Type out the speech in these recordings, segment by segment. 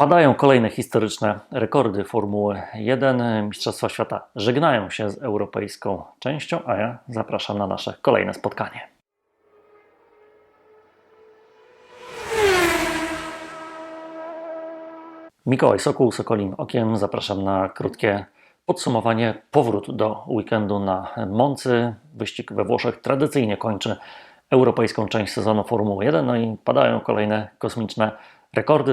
Padają kolejne historyczne rekordy Formuły 1. Mistrzostwa Świata żegnają się z europejską częścią, a ja zapraszam na nasze kolejne spotkanie. Mikołaj Sokół, Sokolim Okiem. Zapraszam na krótkie podsumowanie. Powrót do weekendu na Moncy. Wyścig we Włoszech tradycyjnie kończy europejską część sezonu Formuły 1. No i padają kolejne kosmiczne rekordy.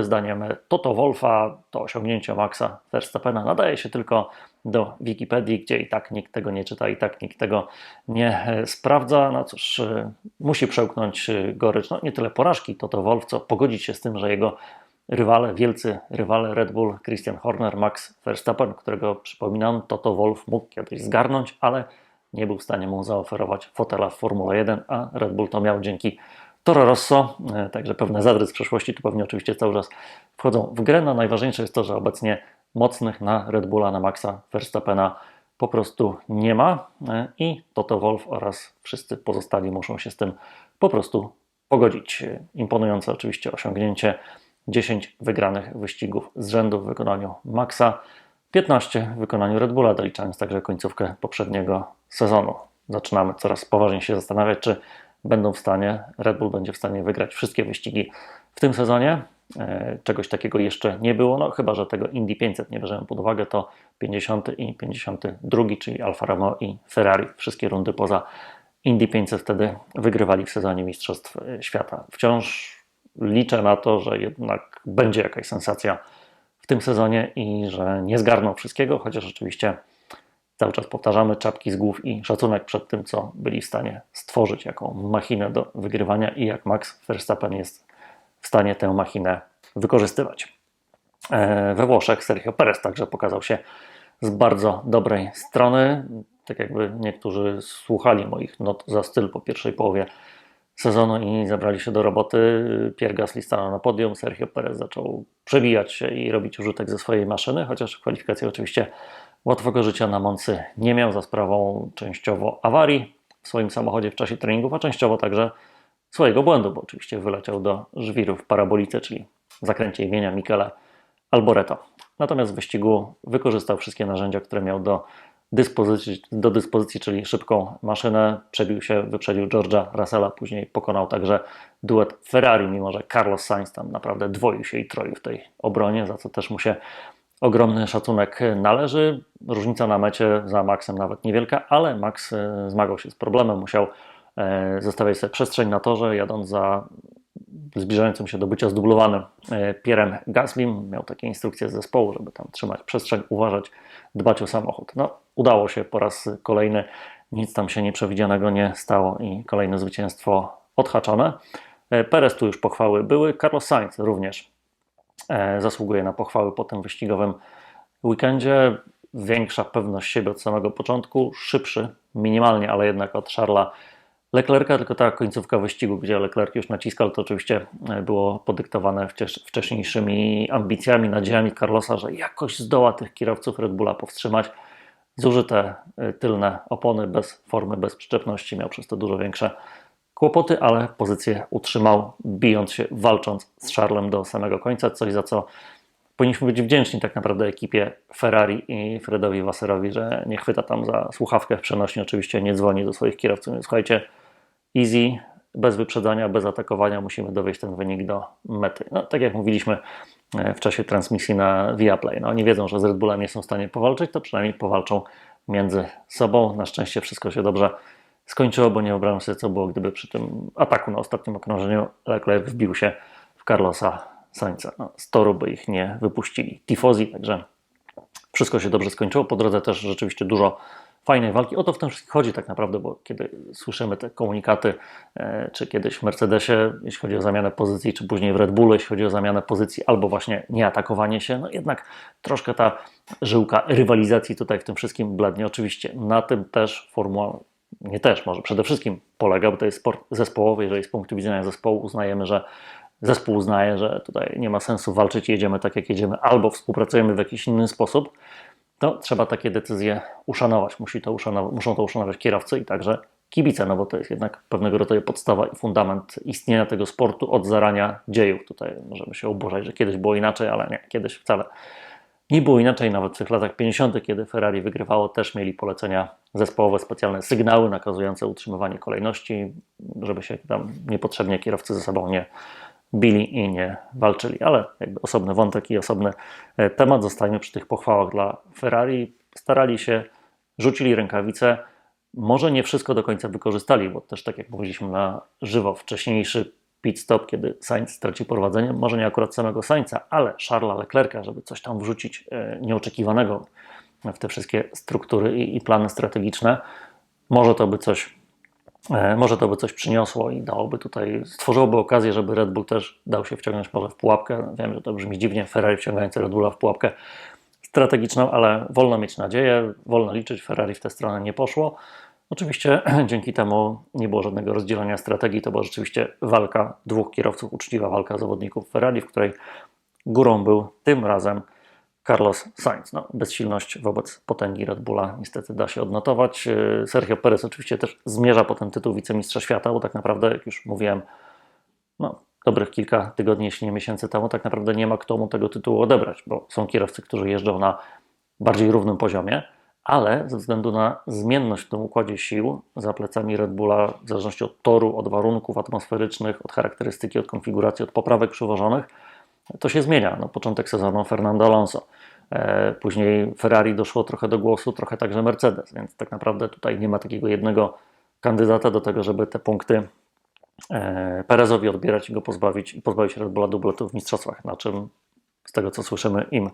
Zdaniem Toto Wolfa to osiągnięcie Maxa Verstappena nadaje się tylko do Wikipedii, gdzie i tak nikt tego nie czyta, i tak nikt tego nie e, sprawdza. No cóż, e, musi przełknąć e, gorycz, no nie tyle porażki Toto Wolf, co pogodzić się z tym, że jego rywale, wielcy rywale Red Bull, Christian Horner, Max Verstappen, którego przypominam, Toto Wolf mógł kiedyś zgarnąć, ale nie był w stanie mu zaoferować fotela w Formule 1, a Red Bull to miał dzięki Toro Rosso, e, także pewne zadry z przeszłości tu pewnie oczywiście cały czas wchodzą w grę. No najważniejsze jest to, że obecnie mocnych na Red Bulla, na Maxa Verstappena po prostu nie ma e, i Toto Wolf oraz wszyscy pozostali muszą się z tym po prostu pogodzić. Imponujące oczywiście osiągnięcie 10 wygranych wyścigów z rzędu w wykonaniu Maxa, 15 w wykonaniu Red Bulla, doliczając także końcówkę poprzedniego sezonu. Zaczynamy coraz poważniej się zastanawiać, czy będą w stanie, Red Bull będzie w stanie wygrać wszystkie wyścigi w tym sezonie. E, czegoś takiego jeszcze nie było, no chyba, że tego Indy 500 nie bierzemy pod uwagę, to 50 i 52, czyli Alfa Romeo i Ferrari. Wszystkie rundy poza Indy 500 wtedy wygrywali w sezonie Mistrzostw Świata. Wciąż liczę na to, że jednak będzie jakaś sensacja w tym sezonie i że nie zgarną wszystkiego, chociaż oczywiście cały czas powtarzamy czapki z głów i szacunek przed tym, co byli w stanie stworzyć, jaką machinę do wygrywania i jak Max Verstappen jest w stanie tę machinę wykorzystywać. E, we Włoszech Sergio Perez także pokazał się z bardzo dobrej strony. Tak jakby niektórzy słuchali moich not za styl po pierwszej połowie sezonu i zabrali się do roboty. Pierre Gasly stanął na podium, Sergio Perez zaczął przebijać się i robić użytek ze swojej maszyny, chociaż w oczywiście łatwego życia na Moncy nie miał za sprawą częściowo awarii w swoim samochodzie w czasie treningów, a częściowo także swojego błędu, bo oczywiście wyleciał do żwiru w parabolice, czyli w zakręcie imienia Michele Alboreto. Natomiast w wyścigu wykorzystał wszystkie narzędzia, które miał do dyspozycji, do dyspozycji, czyli szybką maszynę. Przebił się, wyprzedził George'a Russella, później pokonał także duet Ferrari, mimo że Carlos Sainz tam naprawdę dwoił się i troił w tej obronie, za co też mu się ogromny szacunek należy. Różnica na mecie za Maxem nawet niewielka, ale Max e, zmagał się z problemem, musiał e, zostawiać sobie przestrzeń na torze, jadąc za zbliżającym się do bycia zdublowanym e, Pierrem Gaslim. Miał takie instrukcje z zespołu, żeby tam trzymać przestrzeń, uważać, dbać o samochód. No, udało się po raz kolejny, nic tam się nieprzewidzianego nie stało i kolejne zwycięstwo odhaczone. Perez tu już pochwały były, Carlos Sainz również zasługuje na pochwały po tym wyścigowym weekendzie. Większa pewność siebie od samego początku, szybszy minimalnie, ale jednak od Charlesa Leclerca, tylko ta końcówka wyścigu, gdzie Leclerc już naciskał, to oczywiście e, było podyktowane wcześniejszymi ambicjami, nadziejami Carlosa, że jakoś zdoła tych kierowców Red Bulla powstrzymać. Zużyte e, tylne opony bez formy, bez przyczepności, miał przez to dużo większe kłopoty, ale pozycję utrzymał, bijąc się, walcząc z Charlem do samego końca, coś za co powinniśmy być wdzięczni tak naprawdę ekipie Ferrari i Fredowi Wasserowi, że nie chwyta tam za słuchawkę w przenośni, oczywiście nie dzwoni do swoich kierowców, słuchajcie, easy, bez wyprzedzania, bez atakowania musimy dowieść ten wynik do mety. No, tak jak mówiliśmy e, w czasie transmisji na Viaplay, no, oni wiedzą, że z Red Bullem nie są w stanie powalczyć, to przynajmniej powalczą między sobą. Na szczęście wszystko się dobrze skończyło, bo nie wyobrażam sobie, co było, gdyby przy tym ataku na ostatnim okrążeniu Leclerc wbił się w Carlosa Sainza. No, z toru by ich nie wypuścili. Tifozi, także wszystko się dobrze skończyło. Po drodze też rzeczywiście dużo fajnej walki. O to w tym wszystkim chodzi tak naprawdę, bo kiedy słyszymy te komunikaty, e, czy kiedyś w Mercedesie, jeśli chodzi o zamianę pozycji, czy później w Red Bullu, jeśli chodzi o zamianę pozycji, albo właśnie nieatakowanie się, no jednak troszkę ta żyłka rywalizacji tutaj w tym wszystkim blednie. Oczywiście na tym też Formuła nie też, może przede wszystkim polega, bo to jest sport zespołowy. Jeżeli z punktu widzenia zespołu uznajemy, że zespół uznaje, że tutaj nie ma sensu walczyć, jedziemy tak jak jedziemy, albo współpracujemy w jakiś inny sposób, to trzeba takie decyzje uszanować. Musi to uszanować muszą to uszanować kierowcy i także kibice, no bo to jest jednak pewnego rodzaju podstawa i fundament istnienia tego sportu od zarania dziejów. Tutaj możemy się oburzać, że kiedyś było inaczej, ale nie, kiedyś wcale nie było inaczej. Nawet w tych latach 50., kiedy Ferrari wygrywało, też mieli polecenia zespołowe, specjalne sygnały nakazujące utrzymywanie kolejności, żeby się tam niepotrzebnie kierowcy ze sobą nie bili i nie walczyli. Ale osobny wątek i osobny e, temat. Zostajmy przy tych pochwałach dla Ferrari. Starali się, rzucili rękawice. Może nie wszystko do końca wykorzystali, bo też tak jak mówiliśmy na żywo, wcześniejszy pit stop, kiedy Sainz stracił prowadzenie, może nie akurat samego Sainza, ale Charlesa Leclerca, żeby coś tam wrzucić e, nieoczekiwanego w te wszystkie struktury i, plany strategiczne, może to by coś e, może to by coś przyniosło i dałoby tutaj, stworzyłoby okazję, żeby Red Bull też dał się wciągnąć może w pułapkę. Wiem, że to brzmi dziwnie, Ferrari wciągający Red Bulla w pułapkę strategiczną, ale wolno mieć nadzieję, wolno liczyć, Ferrari w tę stronę nie poszło. Oczywiście dzięki temu nie było żadnego rozdzielenia strategii, to była rzeczywiście walka dwóch kierowców, uczciwa walka zawodników Ferrari, w której górą był tym razem Carlos Sainz. No, bezsilność wobec potęgi Red Bulla niestety da się odnotować. Yy, Sergio Perez oczywiście też zmierza po ten tytuł wicemistrza świata, bo tak naprawdę, jak już mówiłem, no, dobrych kilka tygodni, jeśli nie miesięcy temu, tak naprawdę nie ma kto mu tego tytułu odebrać, bo są kierowcy, którzy jeżdżą na bardziej równym poziomie ale ze względu na zmienność w tym układzie sił za plecami Red Bulla, w zależności od toru, od warunków atmosferycznych, od charakterystyki, od konfiguracji, od poprawek przywożonych, to się zmienia. No, początek sezonu Fernando Alonso. E, później Ferrari doszło trochę do głosu, trochę także Mercedes, więc tak naprawdę tutaj nie ma takiego jednego kandydata do tego, żeby te punkty e, Perezowi odbierać i go pozbawić i pozbawić Red Bulla dubletu w mistrzostwach, na czym z tego co słyszymy im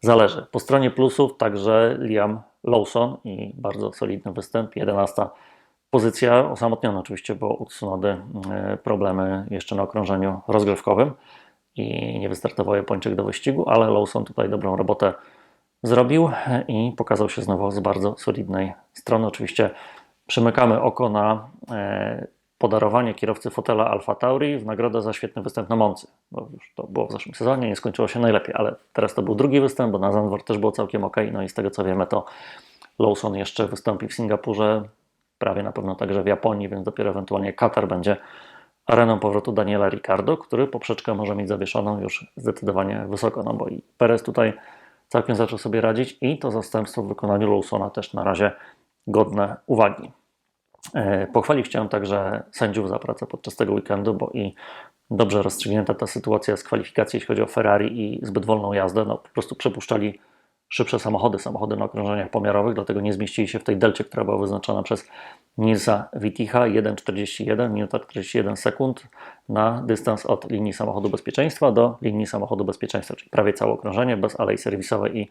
zależy. Po stronie plusów także Liam Lawson i bardzo solidny występ, 11 pozycja, osamotniona oczywiście, bo u Tsunody e, problemy jeszcze na okrążeniu rozgrywkowym i nie wystartował Japończyk do wyścigu, ale Lawson tutaj dobrą robotę zrobił i pokazał się znowu z bardzo solidnej strony. Oczywiście przymykamy oko na e, podarowanie kierowcy fotela Alfa Tauri w nagrodę za świetny występ na Moncy. Bo już to było w zeszłym sezonie, nie skończyło się najlepiej, ale teraz to był drugi występ, bo na Zandvoort też było całkiem ok. No i z tego co wiemy, to Lawson jeszcze wystąpi w Singapurze, prawie na pewno także w Japonii, więc dopiero ewentualnie Katar będzie areną powrotu Daniela Ricardo, który poprzeczkę może mieć zawieszoną już zdecydowanie wysoko, no bo i Perez tutaj całkiem zaczął sobie radzić i to zastępstwo w wykonaniu Lawsona też na razie godne uwagi. E, pochwalić chciałem także sędziów za pracę podczas tego weekendu, bo i dobrze rozstrzygnięta ta sytuacja z kwalifikacji, jeśli chodzi o Ferrari i zbyt wolną jazdę, no po prostu przepuszczali szybsze samochody, samochody na okrążeniach pomiarowych, dlatego nie zmieścili się w tej delcie, która była wyznaczona przez Nilsa Witicha 1,41 minuta 41 sekund na dystans od linii samochodu bezpieczeństwa do linii samochodu bezpieczeństwa, czyli prawie całe okrążenie bez alei serwisowej i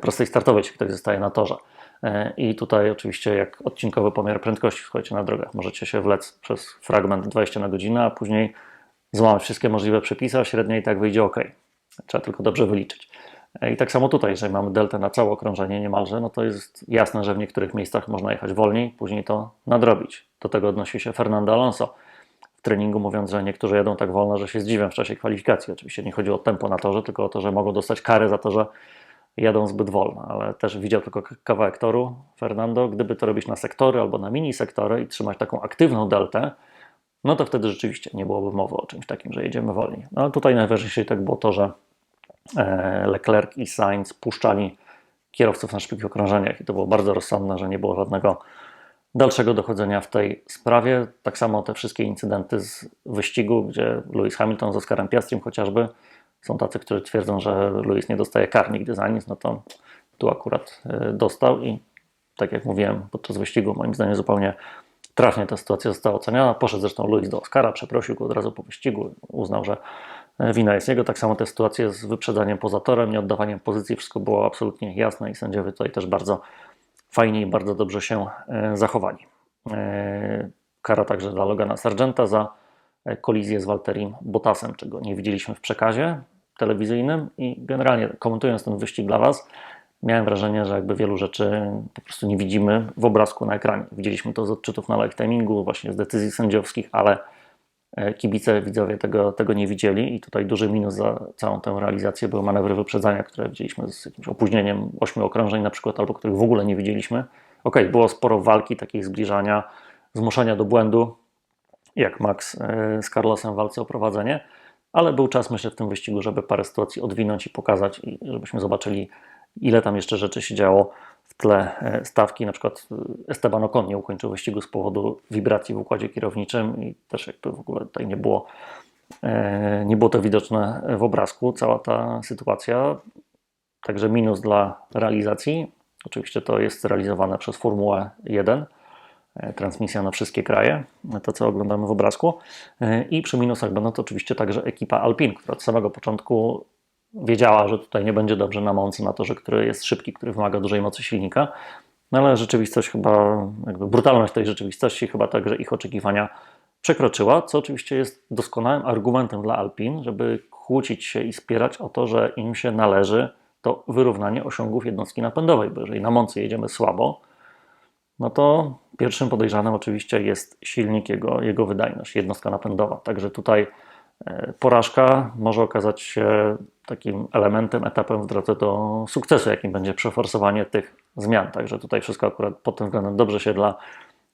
prostej startowej, jeśli ktoś zostaje na torze. E, I tutaj oczywiście jak odcinkowy pomiar prędkości, słuchajcie, na drogach możecie się wlec przez fragment 20 na godzinę, a później złamać wszystkie możliwe przepisy, a średnia i tak wyjdzie ok. Trzeba tylko dobrze wyliczyć. E, I tak samo tutaj, jeżeli mamy deltę na całe okrążenie niemalże, no to jest jasne, że w niektórych miejscach można jechać wolniej, później to nadrobić. Do tego odnosi się Fernando Alonso w treningu, mówiąc, że niektórzy jadą tak wolno, że się zdziwią w czasie kwalifikacji. Oczywiście nie chodzi o tempo na torze, tylko o to, że mogą dostać kary za to, że jadą zbyt wolno, ale też widział tylko kawałek toru Fernando. Gdyby to robić na sektory albo na mini sektory i trzymać taką aktywną deltę, no to wtedy rzeczywiście nie byłoby mowy o czymś takim, że jedziemy wolniej. No tutaj najważniejsze tak było to, że e, Leclerc i Sainz puszczali kierowców na szybkich okrążeniach i to było bardzo rozsądne, że nie było żadnego dalszego dochodzenia w tej sprawie. Tak samo te wszystkie incydenty z wyścigu, gdzie Lewis Hamilton z Oscarem Piastrym chociażby są tacy, którzy twierdzą, że Luis nie dostaje kar nigdy za nic, no to tu akurat e, dostał i tak jak mówiłem podczas wyścigu, moim zdaniem zupełnie trafnie ta sytuacja została oceniona. Poszedł zresztą Luis do Oscara, przeprosił go od razu po wyścigu, uznał, że e, wina jest jego. Tak samo te sytuacje z wyprzedzaniem poza torem, nieoddawaniem pozycji, wszystko było absolutnie jasne i sędziowie tutaj też bardzo fajnie i bardzo dobrze się e, zachowali. Kara także dla Logana Sargenta za kolizję z Walterim Bottasem, czego nie widzieliśmy w przekazie telewizyjnym i generalnie komentując ten wyścig dla Was, miałem wrażenie, że jakby wielu rzeczy po prostu nie widzimy w obrazku na ekranie. Widzieliśmy to z odczytów na live timingu, właśnie z decyzji sędziowskich, ale e, kibice, widzowie tego, tego nie widzieli i tutaj duży minus za całą tę realizację były manewry wyprzedzania, które widzieliśmy z jakimś opóźnieniem ośmiu okrążeń na przykład, albo których w ogóle nie widzieliśmy. Ok, było sporo walki, takiej zbliżania, zmuszenia do błędu, jak Max e, z Carlosem walce o prowadzenie, ale był czas, myślę, w tym wyścigu, żeby parę sytuacji odwinąć i pokazać, i żebyśmy zobaczyli, ile tam jeszcze rzeczy się działo w tle e, stawki. Na przykład e, Esteban Ocon nie ukończył wyścigu z powodu wibracji w układzie kierowniczym i też jakby w ogóle tutaj nie było, nie było to widoczne w obrazku, cała ta sytuacja. Także minus dla realizacji. Oczywiście to jest realizowane przez Formułę 1 E, transmisja na wszystkie kraje, to co oglądamy w obrazku. E, I przy minusach będą to oczywiście także ekipa Alpin, która od samego początku wiedziała, że tutaj nie będzie dobrze na mący, na torze, który jest szybki, który wymaga dużej mocy silnika. No ale rzeczywistość chyba, brutalność tej rzeczywistości chyba także ich oczekiwania przekroczyła, co oczywiście jest doskonałym argumentem dla Alpin, żeby kłócić się i spierać o to, że im się należy to wyrównanie osiągów jednostki napędowej, bo jeżeli na mący jedziemy słabo, no to pierwszym podejrzanym oczywiście jest silnik, jego, jego wydajność, jednostka napędowa. Także tutaj e, porażka może okazać się takim elementem, etapem w drodze do sukcesu, jakim będzie przeforsowanie tych zmian. Także tutaj wszystko akurat pod tym względem dobrze się dla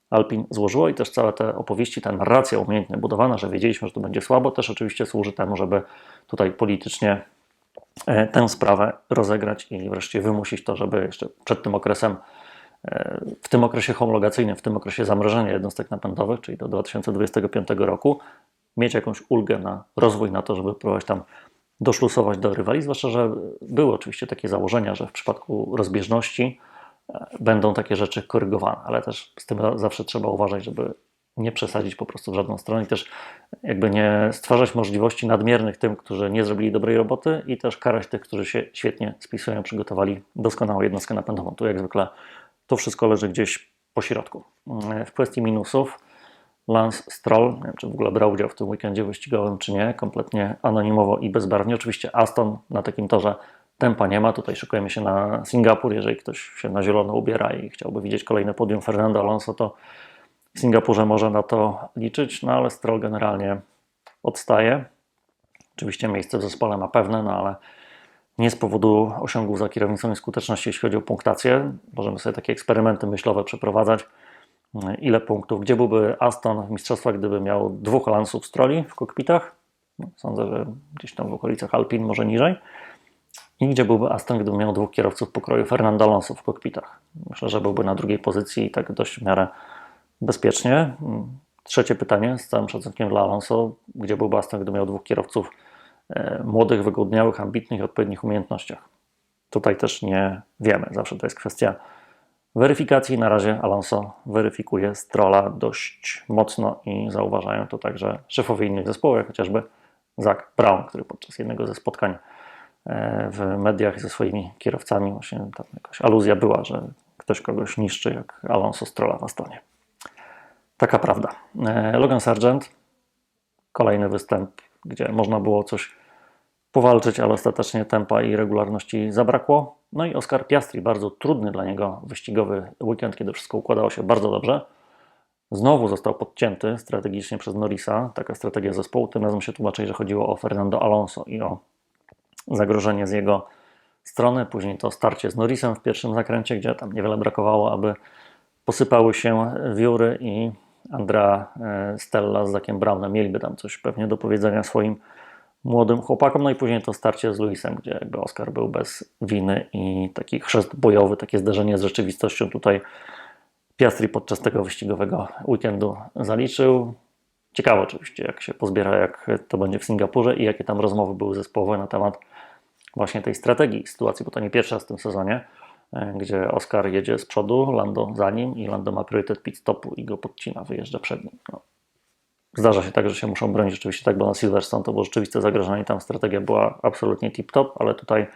Alpin złożyło i też całe te opowieści, ta narracja umiejętnie budowana, że wiedzieliśmy, że to będzie słabo, też oczywiście służy temu, żeby tutaj politycznie e, tę sprawę rozegrać i wreszcie wymusić to, żeby jeszcze przed tym okresem w tym okresie homologacyjnym, w tym okresie zamrożenia jednostek napędowych, czyli do 2025 roku, mieć jakąś ulgę na rozwój, na to, żeby próbować tam doszlusować do rywali, zwłaszcza, że były oczywiście takie założenia, że w przypadku rozbieżności e, będą takie rzeczy korygowane, ale też z tym zawsze trzeba uważać, żeby nie przesadzić po prostu w żadną stronę i też jakby nie stwarzać możliwości nadmiernych tym, którzy nie zrobili dobrej roboty i też karać tych, którzy się świetnie spisują, przygotowali doskonałą jednostkę napędową. Tu jak zwykle to wszystko leży gdzieś po środku. W kwestii minusów, Lance Stroll, nie wiem, czy w ogóle brał udział w tym weekendzie wyścigowym, czy nie, kompletnie anonimowo i bezbarwnie. Oczywiście Aston na takim torze tempa nie ma. Tutaj szykujemy się na Singapur. Jeżeli ktoś się na zielono ubiera i chciałby widzieć kolejne podium Fernando Alonso, to w Singapurze może na to liczyć, no ale Stroll generalnie odstaje. Oczywiście miejsce w zespole ma pewne, no ale nie z powodu osiągów za kierownicą i skuteczności, jeśli chodzi o punktację. Możemy sobie takie eksperymenty myślowe przeprowadzać. Ile punktów, gdzie byłby Aston w mistrzostwach, gdyby miał dwóch lansów stroli w kokpitach? No, sądzę, że gdzieś tam w okolicach Alpin, może niżej. I gdzie byłby Aston, gdyby miał dwóch kierowców pokroju Fernando Alonso w kokpitach? Myślę, że byłby na drugiej pozycji i tak dość w miarę bezpiecznie. Trzecie pytanie, z całym szacunkiem dla Alonso, gdzie byłby Aston, gdyby miał dwóch kierowców E, młodych, wygodniałych, ambitnych i odpowiednich umiejętnościach. Tutaj też nie wiemy. Zawsze to jest kwestia weryfikacji. Na razie Alonso weryfikuje Strola dość mocno i zauważają to także szefowie innych zespołów, jak chociażby Zach Brown, który podczas jednego ze spotkań e, w mediach ze swoimi kierowcami, właśnie tam jakaś aluzja była, że ktoś kogoś niszczy, jak Alonso Strola w Astonie. Taka prawda. E, Logan Sargent, kolejny występ gdzie można było coś powalczyć, ale ostatecznie tempa i regularności zabrakło. No i Oscar Piastri, bardzo trudny dla niego wyścigowy weekend, kiedy wszystko układało się bardzo dobrze. Znowu został podcięty strategicznie przez Norrisa, taka strategia zespołu. Tym razem się tłumaczy, że chodziło o Fernando Alonso i o zagrożenie z jego strony. Później to starcie z Norrisem w pierwszym zakręcie, gdzie tam niewiele brakowało, aby posypały się wióry i Andrea e, Stella z Zakiem Brownem mieliby tam coś pewnie do powiedzenia swoim młodym chłopakom. No i później to starcie z Luisem, gdzie jakby Oscar był bez winy i taki chrzest bojowy, takie zderzenie z rzeczywistością tutaj Piastri podczas tego wyścigowego weekendu zaliczył. Ciekawe oczywiście, jak się pozbiera, jak to będzie w Singapurze i jakie tam rozmowy były zespołowe na temat właśnie tej strategii sytuacji, bo to nie pierwsza w tym sezonie. E, gdzie Oscar jedzie z przodu, Lando za nim i Lando ma priorytet pit stopu i go podcina, wyjeżdża przed nim. No. Zdarza się tak, że się muszą bronić rzeczywiście tak, bo na Silverstone to było rzeczywiste zagrożenie, tam strategia była absolutnie tip-top, ale tutaj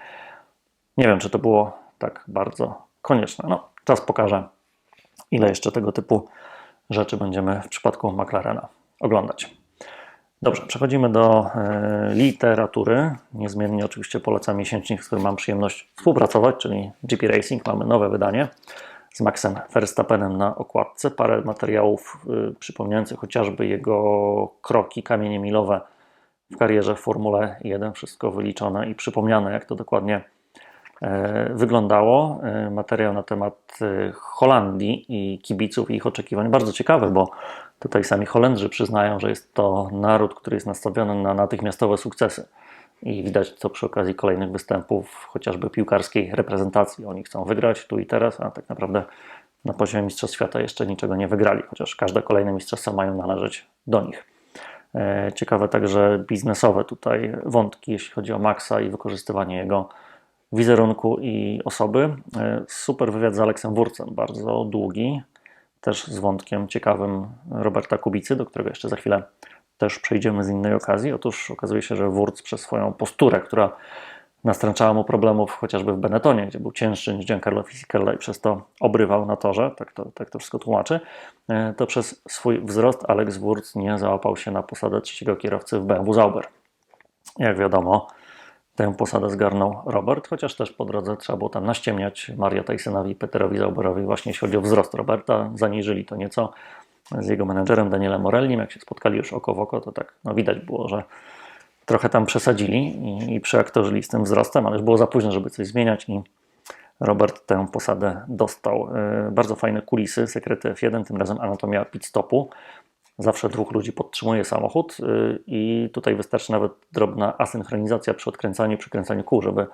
nie wiem, czy to było tak bardzo konieczne. No, czas pokaże, ile jeszcze tego typu rzeczy będziemy w przypadku McLarena oglądać. Dobrze, przechodzimy do e, literatury. Niezmiennie oczywiście polecam miesięcznik, z którym mam przyjemność współpracować, czyli GP Racing. Mamy nowe wydanie z Maxem Verstappenem na okładce. Parę materiałów y, przypominających chociażby jego kroki, kamienie milowe w karierze w Formule 1. Wszystko wyliczone i przypomniane, jak to dokładnie e, wyglądało. E, materiał na temat e, Holandii i kibiców i ich oczekiwań bardzo ciekawy, bo tutaj sami Holendrzy przyznają, że jest to naród, który jest nastawiony na natychmiastowe sukcesy. I widać to przy okazji kolejnych występów, chociażby piłkarskiej reprezentacji. Oni chcą wygrać tu i teraz, a tak naprawdę na poziomie Mistrzostw Świata jeszcze niczego nie wygrali, chociaż każde kolejne mistrzostwa mają należeć do nich. E, ciekawe także biznesowe tutaj wątki, jeśli chodzi o Maxa i wykorzystywanie jego wizerunku i osoby. E, super wywiad z Aleksem Wurcem, bardzo długi, też z wątkiem ciekawym Roberta Kubicy, do którego jeszcze za chwilę też przejdziemy z innej okazji. Otóż okazuje się, że Wurc przez swoją posturę, która nastręczała mu problemów chociażby w Benettonie, gdzie był cięższy niż Giancarlo Fisichella i przez to obrywał na torze, tak to, tak to wszystko tłumaczy, e, to przez swój wzrost Alex Wurz nie załapał się na posadę trzeciego kierowcy w BMW Zauber. Jak wiadomo, tę posadę zgarnął Robert, chociaż też po drodze trzeba było tam naściemniać Maria Tysonowi i Peterowi Zauberowi właśnie jeśli chodzi o wzrost Roberta. Zaniżyli to nieco z jego menedżerem Danielem Morellim. Jak się spotkali już oko w oko, to tak no widać było, że trochę tam przesadzili i, i przyaktorzyli z tym wzrostem, ale już było za późno, żeby coś zmieniać i Robert tę posadę dostał. E, bardzo fajne kulisy, sekrety F1, tym razem anatomia pit stopu. Zawsze dwóch ludzi podtrzymuje samochód e, i tutaj wystarczy nawet drobna asynchronizacja przy odkręcaniu, przykręcaniu kół, żeby,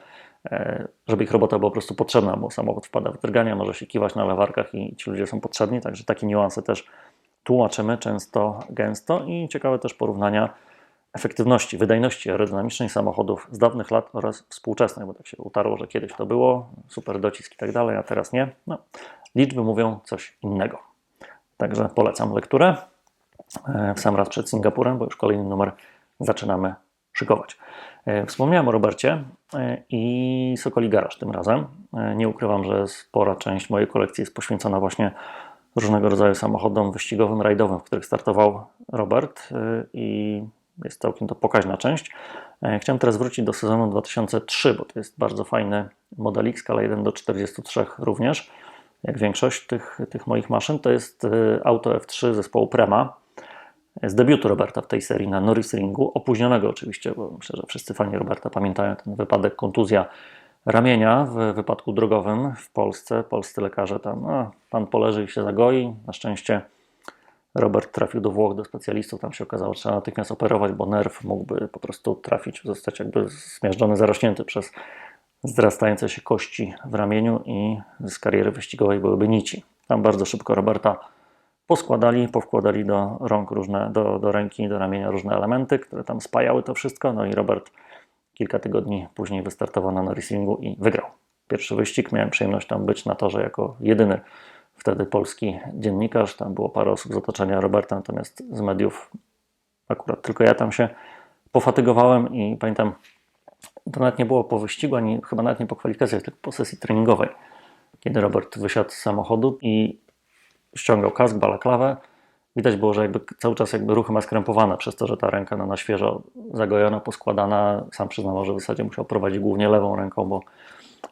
e, żeby ich robota była po prostu potrzebna, bo samochód wpada w drgania, może się kiwać na lewarkach i ci ludzie są potrzebni, także takie niuanse też tłumaczymy często, gęsto i ciekawe też porównania efektywności, wydajności aerodynamicznej samochodów z dawnych lat oraz współczesnych, bo tak się utarło, że kiedyś to było, super docisk i tak dalej, a teraz nie. No, liczby mówią coś innego. Także polecam lekturę e, w sam raz przed Singapurem, bo już kolejny numer zaczynamy szykować. E, wspomniałem o Robercie e, i Sokoli Garaż tym razem. Nie ukrywam, że spora część mojej kolekcji jest poświęcona właśnie różnego rodzaju samochodom wyścigowym, rajdowym, w których startował Robert i jest całkiem to pokaźna część. E, chciałem teraz wrócić do sezonu 2003, bo to jest bardzo fajny modelik, skala 1 do 43 również, jak większość tych, tych moich maszyn. To jest e, auto F3 zespołu Prema, z debiutu Roberta w tej serii na Norris Ringu, opóźnionego oczywiście, bo myślę, że wszyscy fani Roberta pamiętają ten wypadek, kontuzja ramienia w wypadku drogowym w Polsce. Polscy lekarze tam, a, pan poleży i się zagoi. Na szczęście Robert trafił do Włoch, do specjalistów, tam się okazało, że trzeba natychmiast operować, bo nerw mógłby po prostu trafić, zostać jakby zmiażdżony, zarośnięty przez wzrastające się kości w ramieniu i z kariery wyścigowej byłyby nici. Tam bardzo szybko Roberta poskładali, powkładali do rąk różne, do, do ręki, do ramienia różne elementy, które tam spajały to wszystko, no i Robert kilka tygodni później wystartował na Norrisingu i wygrał. Pierwszy wyścig, miałem przyjemność tam być na torze jako jedyny wtedy polski dziennikarz, tam było parę osób z otoczenia Roberta, natomiast z mediów akurat tylko ja tam się pofatygowałem i pamiętam, to nawet nie było po wyścigu, ani chyba nawet nie po kwalifikacjach, tylko po sesji treningowej, kiedy Robert wysiadł z samochodu i ściągał kask, balaklawę. Widać było, że jakby cały czas jakby ruchy ma skrępowane przez to, że ta ręka no, na świeżo zagojona, poskładana. Sam przyznawał, że w zasadzie musiał prowadzić głównie lewą ręką, bo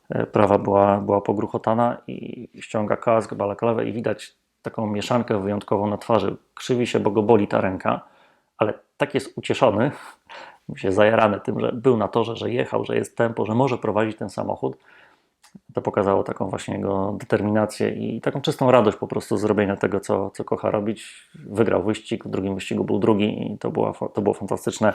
E, prawa była, była pogruchotana i ściąga kask, balaklawę i widać taką mieszankę wyjątkową na twarzy. Krzywi się, bo go boli ta ręka, ale tak jest ucieszony, się zajarany tym, że był na torze, że jechał, że jest tempo, że może prowadzić ten samochód. To pokazało taką właśnie jego determinację i taką czystą radość po prostu zrobienia tego, co, co kocha robić. Wygrał wyścig, w drugim wyścigu był drugi i to było, to było fantastyczne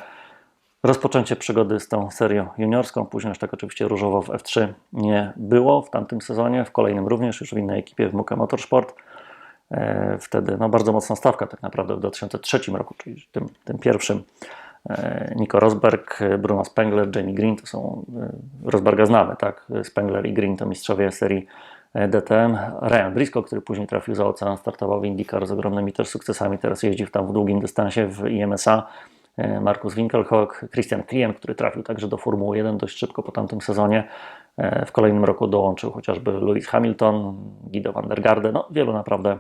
rozpoczęcie przygody z tą serią juniorską. Później już tak oczywiście różowo w F3 nie było w tamtym sezonie, w kolejnym również, już w innej ekipie w Muka Motorsport. E, wtedy no, bardzo mocna stawka tak naprawdę w 2003 roku, czyli tym, tym pierwszym. E, Nico Rosberg, Bruno Spengler, Jamie Green to są e, Rosberga znamy, tak? Spengler i Green to mistrzowie serii DTM. Ryan Briscoe, który później trafił za ocean, startował w IndyCar z ogromnymi też sukcesami, teraz jeździł tam w długim dystansie w IMSA. E, Markus Winkelhock, Christian Kliem, który trafił także do Formuły 1 dość szybko po tamtym sezonie. E, w kolejnym roku dołączył chociażby Lewis Hamilton, Guido van der Garde, no wielu naprawdę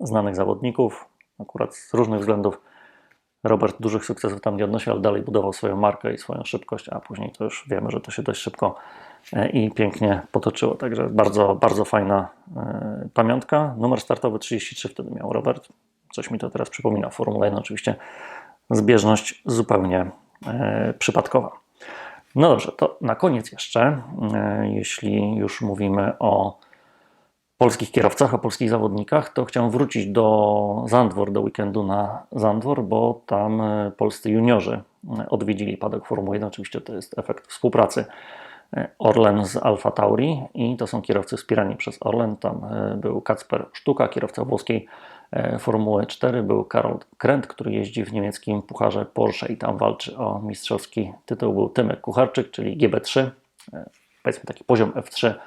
znanych zawodników, akurat z różnych względów. Robert dużych sukcesów tam nie odnosił, ale dalej budował swoją markę i swoją szybkość, a później to już wiemy, że to się dość szybko e, i pięknie potoczyło. Także bardzo, bardzo fajna pamiątka. Numer startowy 33 wtedy miał Robert. Coś mi to teraz przypomina. Formuła 1 oczywiście zbieżność zupełnie e, przypadkowa. No dobrze, to na koniec jeszcze, e, jeśli już mówimy o polskich kierowcach, o polskich zawodnikach, to chciałem wrócić do Zandwor, do weekendu na Zandwor, bo tam e, polscy juniorzy e, odwiedzili padok Formuły 1. Oczywiście to jest efekt współpracy e, Orlen z Alfa Tauri i to są kierowcy wspierani przez Orlen. Tam był Kacper Sztuka, kierowca włoskiej Formuły 4, był Karol Krent, który jeździ w niemieckim pucharze Porsche i tam walczy o mistrzowski tytuł. Był Tymek Kucharczyk, czyli GB3, e, powiedzmy taki poziom F3 w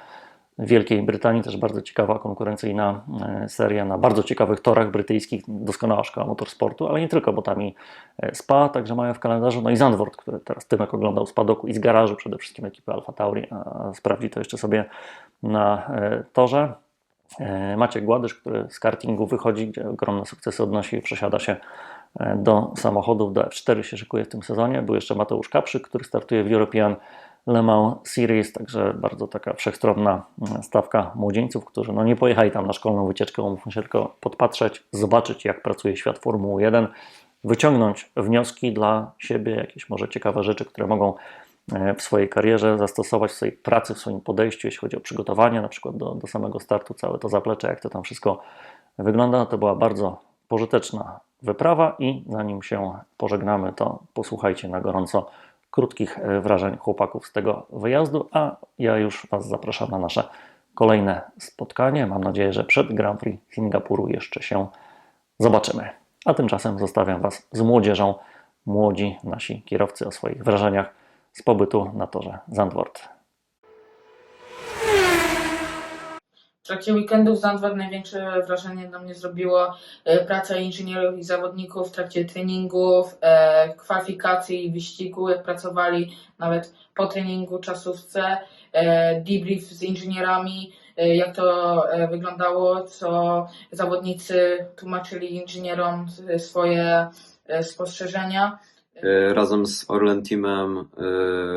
Wielkiej Brytanii, też bardzo ciekawa konkurencyjna e, seria na bardzo ciekawych torach brytyjskich, doskonała szkoła motorsportu, ale nie tylko, bo tam i e, Spa także mają w kalendarzu, no i Zandvoort, który teraz Tymek oglądał z padoku i z garażu przede wszystkim ekipy Alfa Tauri, a sprawdzi to jeszcze sobie na e, torze. Maciek Gładysz, który z kartingu wychodzi, gdzie ogromne sukcesy odnosi, przesiada się do samochodów, do F4 się szykuje w tym sezonie. Był jeszcze Mateusz Kapszyk, który startuje w European Le Mans Series, także bardzo taka wszechstronna mm, stawka młodzieńców, którzy no nie pojechali tam na szkolną wycieczkę, muszą się tylko podpatrzeć, zobaczyć jak pracuje świat Formuły 1, wyciągnąć wnioski dla siebie, jakieś może ciekawe rzeczy, które mogą e, w swojej karierze zastosować, w swojej pracy, w swoim podejściu, jeśli chodzi o przygotowanie na przykład do, do samego startu, całe to zaplecze, jak to tam wszystko wygląda. To była bardzo pożyteczna wyprawa i zanim się pożegnamy, to posłuchajcie na gorąco krótkich e, wrażeń chłopaków z tego wyjazdu, a ja już Was zapraszam na nasze kolejne spotkanie. Mam nadzieję, że przed Grand Prix Singapuru jeszcze się zobaczymy. A tymczasem zostawiam Was z młodzieżą. Młodzi nasi kierowcy o swoich wrażeniach z pobytu na torze Zandvoort. W trakcie weekendu w Zandvoort największe wrażenie na mnie zrobiło e, praca inżynierów i zawodników w trakcie treningów, e, kwalifikacji i wyścigu, jak pracowali nawet po treningu, czasówce, e, debrief z inżynierami, jak to wyglądało, co zawodnicy tłumaczyli inżynierom swoje spostrzeżenia. Razem z Orlen Teamem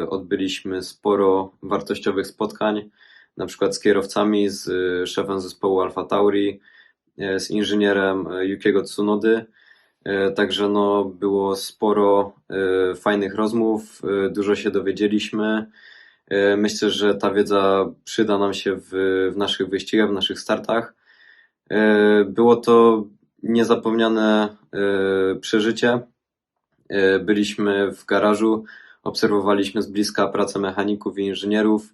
odbyliśmy sporo wartościowych spotkań, na przykład z kierowcami, z e, szefem zespołu Alfa Tauri, e, z inżynierem e, Yukiego Tsunody. Także no, było sporo fajnych rozmów, dużo się dowiedzieliśmy. Myślę, że ta wiedza przyda nam się w, w naszych wyścigach, w naszych startach. Było to niezapomniane przeżycie. Byliśmy w garażu, obserwowaliśmy z bliska pracę mechaników i inżynierów.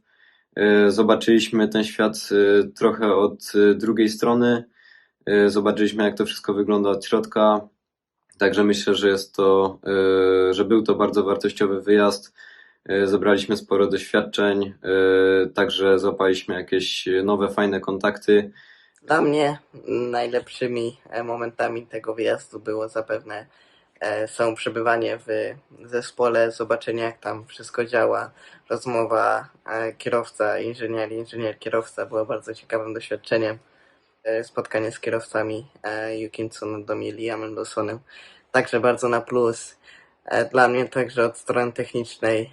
E, Zobaczyliśmy ten świat e, trochę od e, drugiej strony. Zobaczyliśmy, jak to wszystko wygląda od środka. Także myślę, że jest to, że był to bardzo wartościowy wyjazd. Zebraliśmy sporo doświadczeń, także złapaliśmy jakieś nowe, fajne kontakty. Dla mnie najlepszymi momentami tego wyjazdu było zapewne e, samo przebywanie w zespole, zobaczenie jak tam wszystko działa, rozmowa e, kierowca, inżynier, inżynier, kierowca było bardzo ciekawym doświadczeniem. E, Spotkanie z kierowcami Yukim i Liamem Lawsonem także bardzo na plus. Dla mnie także od strony technicznej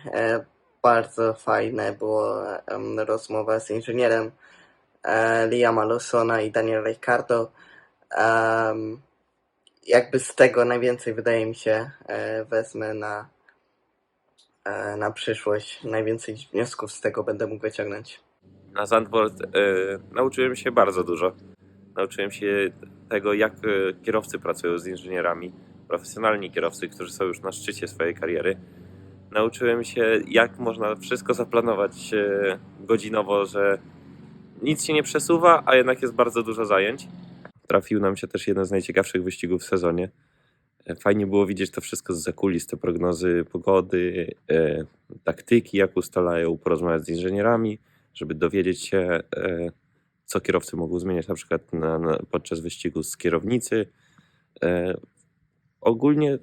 bardzo fajne było rozmowa z inżynierem Liama Lawsona i Daniel Ricciardo. Um, jakby z tego najwięcej wydaje mi się e, wezmę na, e, na przyszłość. Najwięcej wniosków z tego będę mógł wyciągnąć. Na Zandvoort e, nauczyłem się bardzo dużo. Nauczyłem się tego, jak kierowcy pracują z inżynierami, profesjonalni kierowcy, którzy są już na szczycie swojej kariery. Nauczyłem się, jak można wszystko zaplanować godzinowo, że nic się nie przesuwa, a jednak jest bardzo dużo zajęć. Trafił nam się też jeden z najciekawszych wyścigów w sezonie. E, Fajnie było widzieć to wszystko z zakulis, te prognozy pogody, e, taktyki, jak ustalają, porozmawiać z inżynierami, żeby dowiedzieć się, e, co kierowcy mogą zmieniać na przykład na, na, podczas wyścigu z kierownicy. E, ogólnie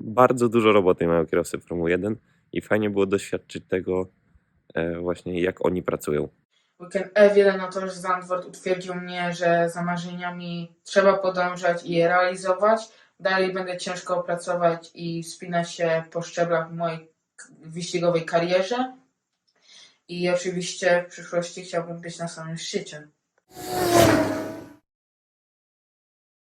bardzo dużo roboty mają kierowcy Formuły 1 i fajnie było doświadczyć tego e, właśnie, jak oni pracują. Weekend F1 na torze Zandvoort utwierdził mnie, że za marzeniami trzeba podążać i je realizować. Dalej będę ciężko pracować i wspinać się po szczeblach w mojej wyścigowej karierze. I oczywiście w przyszłości chciałbym być na samym szczycie.